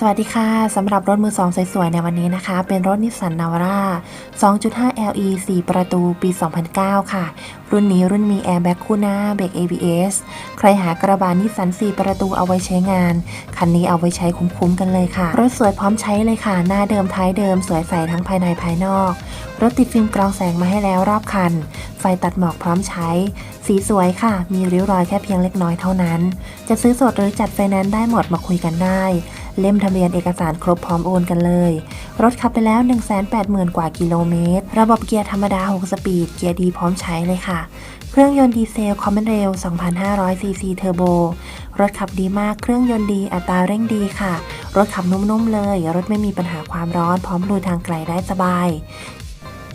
สวัสดีค่ะสำหรับรถมือสองสวยๆในวันนี้นะคะ เป็นรถนิสสันนาวาร่า 2.5 LE 4 ประตูปี 2009 ค่ะ รุ่นนี้รุ่นมีแอร์แบ็กคู่หน้าเบรก ABS ใครหากระบะนิสสัน 4 ประตูเอาไว้ใช้งาน คันนี้เอาไว้ใช้คุ้มๆกันเลยค่ะ รถสวยพร้อมใช้เลยค่ะ หน้าเดิมท้ายเดิมสวยใสทั้งภายในภายนอก รถติดฟิล์มกรองแสงมาให้แล้วรอบคัน ไฟตัดหมอกพร้อมใช้ สีสวยค่ะ มีริ้วรอยแค่เพียงเล็กน้อยเท่านั้น จะซื้อสดหรือจัดไฟแนนซ์ได้หมดมาคุยกันได้ เล่มทะเบียนเอกสารครบพร้อมโอนกันเลย รถขับไปแล้ว 180,000 กว่ากิโลเมตร ระบบเกียร์ธรรมดา 6 สปีด เกียร์ดีพร้อมใช้เลยค่ะ เครื่องยนต์ดีเซลคอมมอนเรล2,500ซีซีเทอร์โบ รถขับดีมาก เครื่องยนต์ดี อัตราเร่งดีค่ะ รถขับนุ่มๆเลย รถไม่มีปัญหาความร้อน พร้อมลุยทางไกลได้สบาย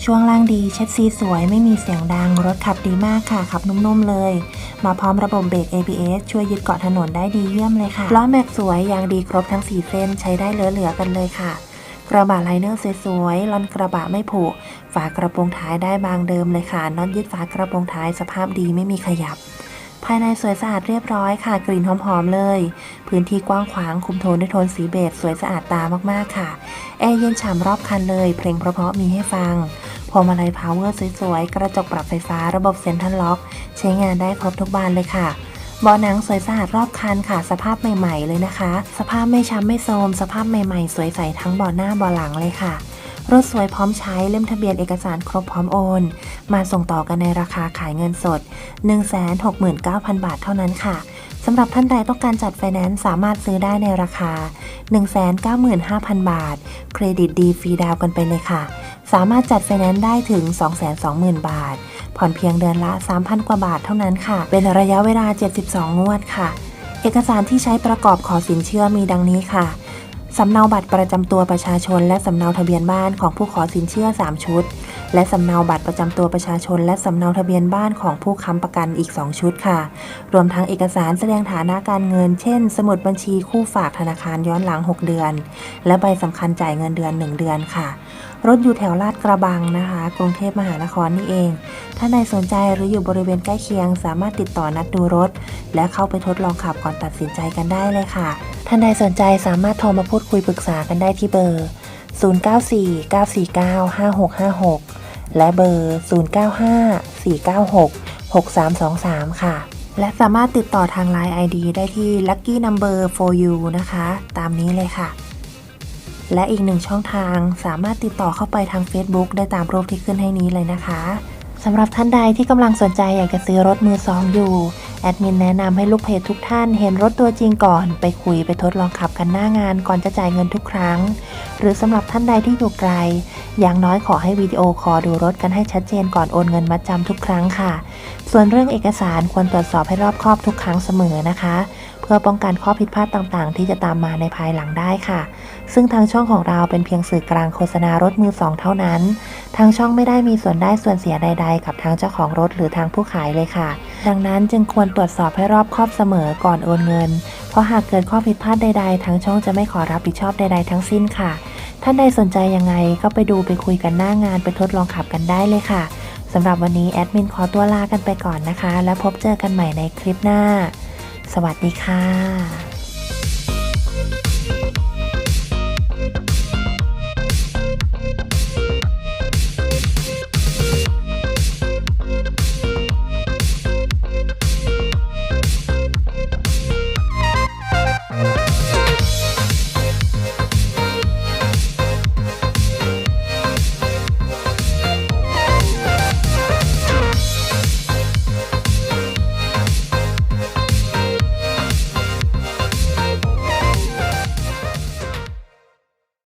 ช่วงล่างดีเช็ดซีสวยไม่มีเสียงดัง รถขับดีมากค่ะ ขับนุ่มๆเลย มาพร้อมระบบเบรก ABS ช่วยยึดเกาะถนนได้ดีเยี่ยมเลยค่ะล้อแม็กสวยยางดีครบทั้ง 4 เส้นใช้ได้เหลือๆกันเลยค่ะ กระบะไลเนอร์สวยๆลอนกระบะไม่ผุฝากระโปรงท้ายได้บางเดิมเลยค่ะน็อตยึดฝากระโปรงท้ายสภาพดีไม่มีขยับภายในสวยสะอาดเรียบร้อยค่ะ กลิ่นหอมๆเลย พื้นที่กว้างขวางคุมโทนด้วยโทนสีเบจสวยสะอาดตามากๆค่ะ แอร์เย็นฉ่ำรอบคันเลย เพลงเพราะๆมีให้ฟัง พวงมาลัยพาวเวอร์สวยๆ กระจกปรับไฟฟ้าระบบเซ็นทรัลล็อก ใช้งานได้ครบทุกบานเลยค่ะบาะหนังสวยสะอาดรอบคันค่ะ สภาพใหม่ๆเลยนะคะ สภาพไม่ช้ำไม่โทรมสภาพใหม่ๆ สวยใสทั้งบาะหน้าบาะหลังเลยค่ะรถสวยพร้อมใช้เล่มทะเบียนเอกสารครบพร้อมโอน มาส่งต่อกันในราคาขายเงินสด 169,000 บาทเท่านั้นค่ะสำหรับท่านใดต้องการจัดไฟแนนซ์สามารถซื้อได้ในราคา 195,000 บาท เครดิตดีฟรีดาวน์กันไปเลยค่ะ สามารถจัดไฟแนนซ์ได้ถึง 220,000 บาท ผ่อนเพียงเดือนละ 3,000 กว่าบาทเท่านั้นค่ะ เป็นระยะเวลา 72 งวดค่ะ เอกสารที่ใช้ประกอบขอสินเชื่อมีดังนี้ค่ะสำเนาบัตรประจำตัวประชาชน และสำเนาทะเบียนบ้านของผู้ขอสินเชื่อ 3 ชุด และสำเนาบัตรประจำตัวประชาชน และสำเนาทะเบียนบ้านของผู้ค้ำประกันอีก 2 ชุดค่ะ รวมทั้งเอกสารแสดงฐานะการเงิน เช่น สมุดบัญชีคู่ฝากธนาคารย้อนหลัง 6 เดือน และใบสำคัญจ่ายเงินเดือน 1 เดือนค่ะ รถอยู่แถวลาดกระบังนะคะ กรุงเทพมหานครนี่เอง ถ้าใดสนใจหรืออยู่บริเวณใกล้เคียง สามารถติดต่อนัดดูรถ และเข้าไปทดลองขับก่อนตัดสินใจกันได้เลยค่ะ ท่านใดสนใจสามารถโทรมาพูดคุยปรึกษากันได้ที่เบอร์ 0949495656 และเบอร์ 0954966323 ค่ะ และสามารถติดต่อทาง Line ID ได้ที่ Lucky Number for you นะคะ ตามนี้เลยค่ะ และอีกหนึ่งช่องทางสามารถติดต่อเข้าไปทาง Facebook ได้ตามรูปที่ขึ้นให้นี้เลยนะคะสำหรับท่านใดที่กำลังสนใจอยากจะซื้อรถมือสองอยู่แอดมินแนะนำให้ลูกเพจทุกท่านเห็นรถตัวจริงก่อน ไปคุยไปทดลองขับกันหน้างานก่อนจะจ่ายเงินทุกครั้ง หรือสำหรับท่านใดที่อยู่ไกล อย่างน้อยขอให้วิดีโอคอลดูรถกันให้ชัดเจนก่อนโอนเงินมัดจำทุกครั้งค่ะ ส่วนเรื่องเอกสารควรตรวจสอบให้รอบคอบทุกครั้งเสมอนะคะ เพื่อป้องกันข้อผิดพลาดต่างๆ ที่จะตามมาในภายหลังได้ค่ะ ซึ่งทางช่องของเราเป็นเพียงสื่อกลางโฆษณารถมือสองเท่านั้น ทางช่องไม่ได้มีส่วนได้ส่วนเสียใด ๆ กับทางเจ้าของรถหรือทางผู้ขายเลยค่ะ ดังนั้นจึงควรตรวจสอบให้รอบคอบเสมอก่อนโอนเงิน เพราะหากเกิดข้อผิดพลาดใด ๆ ทางช่องจะไม่ขอรับผิดชอบใด ๆ ทั้งสิ้นค่ะ ท่านใดสนใจยังไงก็ไปดูไปคุยกันหน้างานไปทดลองขับกันได้เลยค่ะสำหรับวันนี้แอดมินขอตัวลากันไปก่อนนะคะ แล้วพบเจอกันใหม่ในคลิปหน้า สวัสดีค่ะ